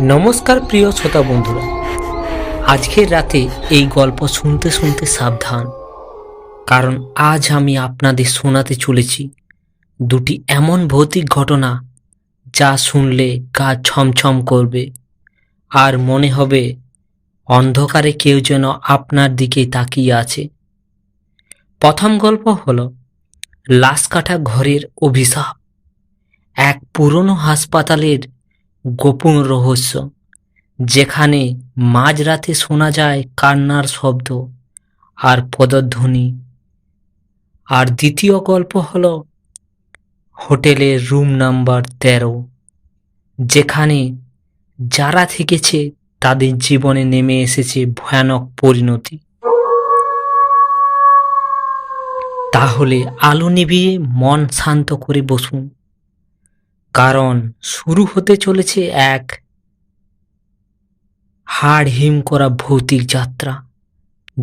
নমস্কার প্রিয় শ্রোতা বন্ধুরা। আজকের রাতে এই গল্প শুনতে শুনতে সাবধান, কারণ আজ আমি আপনাদের শোনাতে চলেছি দুটি এমন ভৌতিক ঘটনা যা শুনলে গা ছমছম করবে আর মনে হবে অন্ধকারে কেউ যেন আপনার দিকে তাকিয়ে আছে। প্রথম গল্প হল লাশ কাটা ঘরের অভিশাপ। এক পুরনো হাসপাতালের গোপন রহস্য, যেখানে মাঝরাতে শোনা যায় কান্নার শব্দ আর পদধ্বনি। আর দ্বিতীয় গল্প হলো হোটেলের রুম নাম্বার তেরো, যেখানে যারা থেকেছে তাদের জীবনে নেমে এসেছে ভয়ানক পরিণতি। তাহলে আলো নিভিয়ে মন শান্ত করে বসুন। কারণ শুরু হতে চলেছে এক হাড় হিম করা ভৌতিক যাত্রা,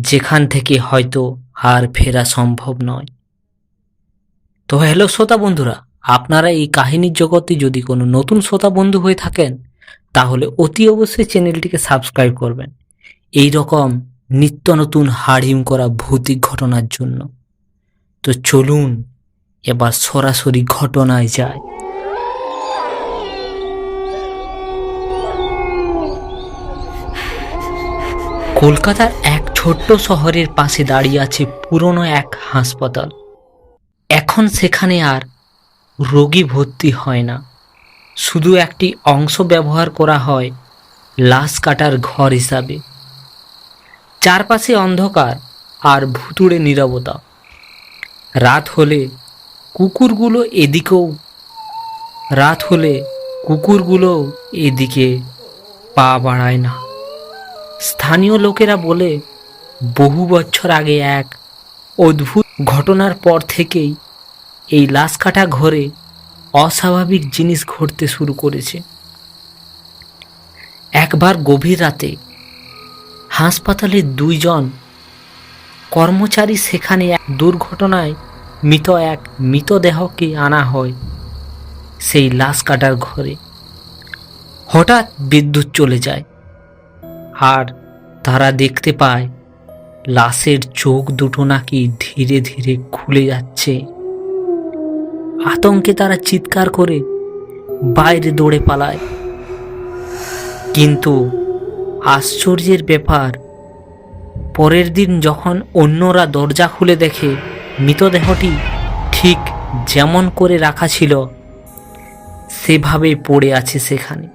যেখান থেকে হয়তো আর ফেরা সম্ভব নয়। তো হ্যালো শ্রোতা বন্ধুরা, আপনারা এই কাহিনীর জগতে যদি কোনো নতুন শ্রোতা বন্ধু হয়ে থাকেন, তাহলে অতি অবশ্যই চ্যানেলটিকে সাবস্ক্রাইব করবেন। এই রকম নিত্য নতুন হাড় হিম করা ভৌতিক ঘটনার জন্য। তো চলুন, এবার সরাসরি ঘটনায় যায় কলকাতার এক ছোট্ট শহরের পাশে দাঁড়িয়ে আছে পুরনো এক হাসপাতাল। এখন সেখানে আর রোগী ভর্তি হয় না। শুধু একটি অংশ ব্যবহার করা হয় লাশ কাটার ঘর হিসাবে। চারপাশে অন্ধকার আর ভুতুড়ে নীরবতা। রাত হলে কুকুরগুলো এদিকেও, রাত হলে কুকুরগুলো এদিকে পা বাড়ায় না। স্থানীয় লোকেরা বলে, বহু বছর আগে এক অদ্ভুত ঘটনার পর থেকেই এই লাশ কাটা ঘরে অস্বাভাবিক জিনিস ঘটতে শুরু করেছে। একবার গভীর রাতে হাসপাতালের দুইজন কর্মচারী সেখানে এক দুর্ঘটনায় মৃত এক মৃতদেহকে আনা হয় সেই লাশ কাটার ঘরে। হঠাৎ বিদ্যুৎ চলে যায়। আর তারা দেখতে পায়। লাশের চোখ দুটো নাকি ধীরে ধীরে খুলে যাচ্ছে। আতঙ্কে তারা চিৎকার করে বাইরে দৌড়ে পালায়। কিন্তু আশ্চর্যের ব্যাপার, পরের দিন যখন অন্যরা দরজা খুলে দেখে, মৃতদেহটি ঠিক যেমন করে রাখা ছিল সেভাবেই পড়ে আছে সেখানে।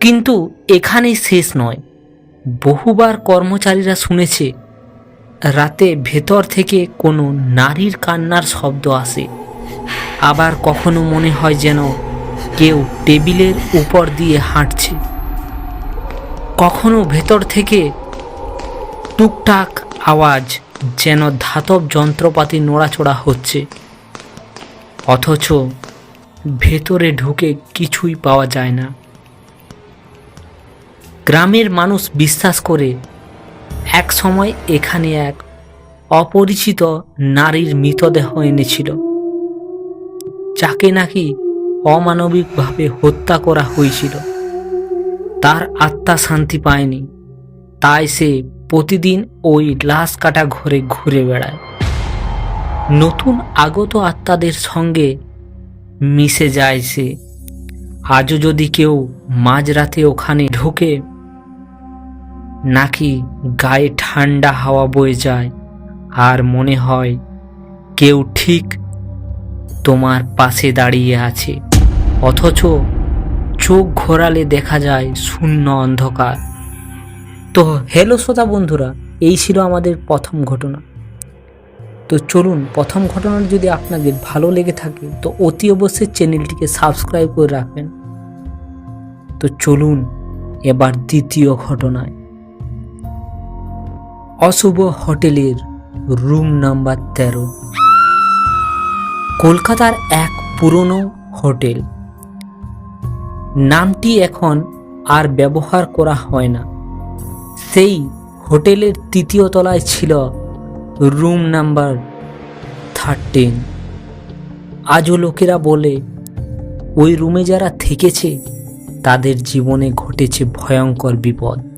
কিন্তু এখানেই শেষ নয়। বহুবার কর্মচারীরা শুনেছে, রাতে ভেতর থেকে কোনো নারীর কান্নার শব্দ আসে। আবার কখনো মনে হয় যেন কেউ টেবিলের উপর দিয়ে হাঁটছে। কখনো ভেতর থেকে টুকটাক আওয়াজ যেন ধাতব যন্ত্রপাতি নড়াচড়া হচ্ছে। অথচ ভেতরে ঢুকে কিছুই পাওয়া যায় না। গ্রামের মানুষ বিশ্বাস করে এক সময় এখানে এক অপরিচিত নারীর মৃতদেহ এনেছিল, যাকে নাকি অমানবিকভাবে হত্যা করা হয়েছিল। তার আত্মা শান্তি পায়নি, তাই সে প্রতিদিন ওই লাশ কাটা ঘরে ঘুরে বেড়ায়। নতুন আগত আত্মাদের সঙ্গে মিশে যায় সে। আজও যদি কেউ মাঝরাতে ওখানে ঢোকে নাকি গায়ে ঠান্ডা হাওয়া বয়ে যায়? আর মনে হয় কেউ ঠিক তোমার পাশে দাঁড়িয়ে আছে। অথচ চোখ ঘোরালে দেখা যায় শূন্য অন্ধকার। তো হ্যালো শ্রোতা বন্ধুরা, এই ছিল আমাদের প্রথম ঘটনা। তো চলুন, প্রথম ঘটনাটা যদি আপনাদের ভালো লেগে থাকে, তো অতি অবশ্যই চ্যানেলটিকে সাবস্ক্রাইব করে রাখবেন। তো চলুন, এবার দ্বিতীয় ঘটনায়। অশুভ হোটেলের রুম নাম্বার তেরো। কলকাতার এক পুরনো হোটেল। নামটি এখন আর ব্যবহার করা হয় না। সেই হোটেলের তৃতীয় তলায় ছিল রুম নাম্বার থার্টিন। আজও লোকেরা বলে, ওই রুমে যারা থেকেছে, তাদের জীবনে ঘটেছে ভয়ঙ্কর বিপদ।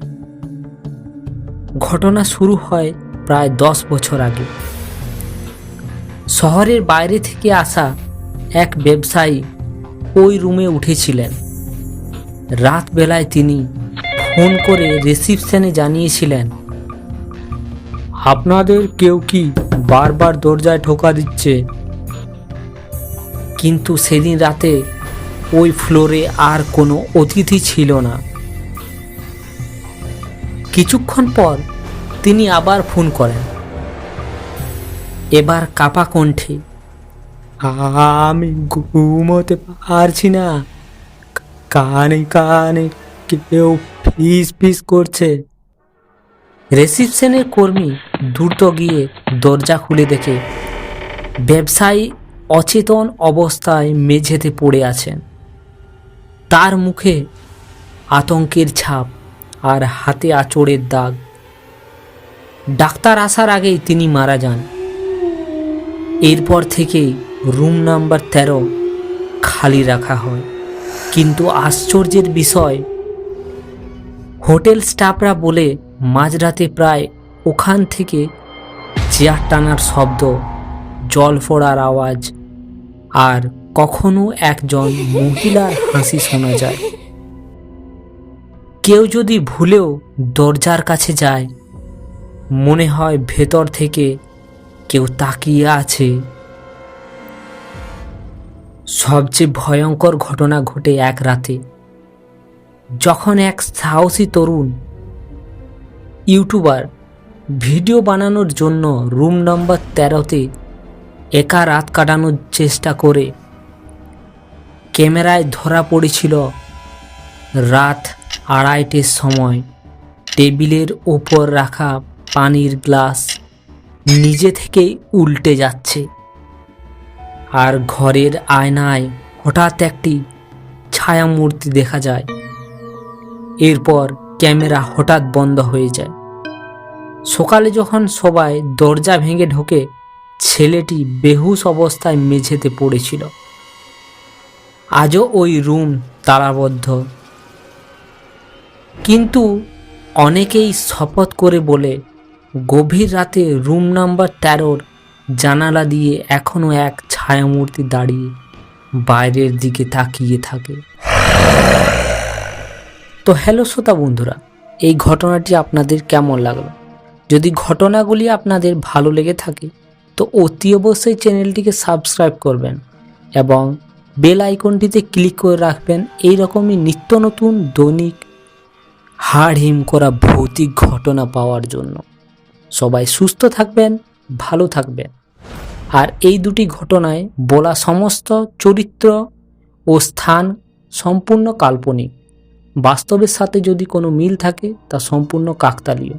ঘটনা শুরু হয় প্রায় দশ বছর আগে। শহরের বাইরে থেকে আসা এক ব্যবসায়ী ওই রুমে উঠেছিলেন। রাত বেলায় তিনি ফোন করে রিসিপশনে জানিয়েছিলেন, আপনাদের কেউ কি বারবার দরজায় ঠোকা দিচ্ছে? কিন্তু সেদিন রাতে ওই ফ্লোরে আর কোনো অতিথি ছিল না। কিছুক্ষণ পর তিনি আবার ফোন করেন। এবার কাপা কণ্ঠে, আমি ঘুমোতে পারছি না। কানে কানে কেউ ফিস ফিস করছে। রিসিপশনের কর্মী দ্রুত গিয়ে দরজা খুলে দেখে ব্যবসায়ী অচেতন অবস্থায় মেঝেতে পড়ে আছেন। তার মুখে আতঙ্কের ছাপ। আর হাতে আঁচড়ের দাগ। ডাক্তার আসার আগেই তিনি মারা যান। এরপর থেকেই রুম নাম্বার তেরো খালি রাখা হয়। কিন্তু আশ্চর্যের বিষয়, হোটেল স্টাফরা বলে মাঝরাতে প্রায় ওখান থেকে চেয়ার টানার শব্দ, জল ফোড়ার আওয়াজ আর কখনো একজন মহিলার হাসি শোনা যায়। কেউ যদি ভুলেও দরজার কাছে যায়, মনে হয় ভেতর থেকে কেউ তাকিয়ে আছে। সবচেয়ে ভয়ঙ্কর ঘটনা ঘটে এক রাতে, যখন এক সাহসী তরুণ ইউটিউবার ভিডিও বানানোর জন্য রুম নম্বর তেরোতে একা রাত কাটানোর চেষ্টা করে, ক্যামেরায় ধরা পড়েছিল রাত আড়াইটের সময়। টেবিলের ওপর রাখা পানির গ্লাস নিজে থেকেই উল্টে যাচ্ছে। আর ঘরের আয়নায় হঠাৎ একটি ছায়ামূর্তি দেখা যায়। এরপর ক্যামেরা হঠাৎ বন্ধ হয়ে যায়। সকালে যখন সবাই দরজা ভেঙে ঢোকে, ছেলেটি বেহুশ অবস্থায় মেঝেতে পড়েছিল। আজও ওই রুম তালাবদ্ধ। কিন্তু অনেকেই শপথ করে বলে, গভীর রাতে রুম নাম্বার তেরোর জানালা দিয়ে এখনও এক ছায়ামূর্তি দাঁড়িয়ে বাইরের দিকে তাকিয়ে থাকে। তো হ্যালো শ্রোতা বন্ধুরা, এই ঘটনাটি আপনাদের কেমন লাগল? যদি ঘটনাগুলি আপনাদের ভালো লেগে থাকে, তো অতি অবশ্যই চ্যানেলটিকে সাবস্ক্রাইব করবেন এবং বেল আইকনটিতে ক্লিক করে রাখবেন। এই রকমই নিত্য নতুন দৈনিক হাড় হিম করা ভৌতিক ঘটনা পাওয়ার জন্য। সবাই সুস্থ থাকবেন, ভালো থাকবেন। আর এই দুটি ঘটনায় বলা সমস্ত চরিত্র ও স্থান সম্পূর্ণ কাল্পনিক। বাস্তবের সাথে যদি কোনো মিল থাকে, তা সম্পূর্ণ কাকতালীয়।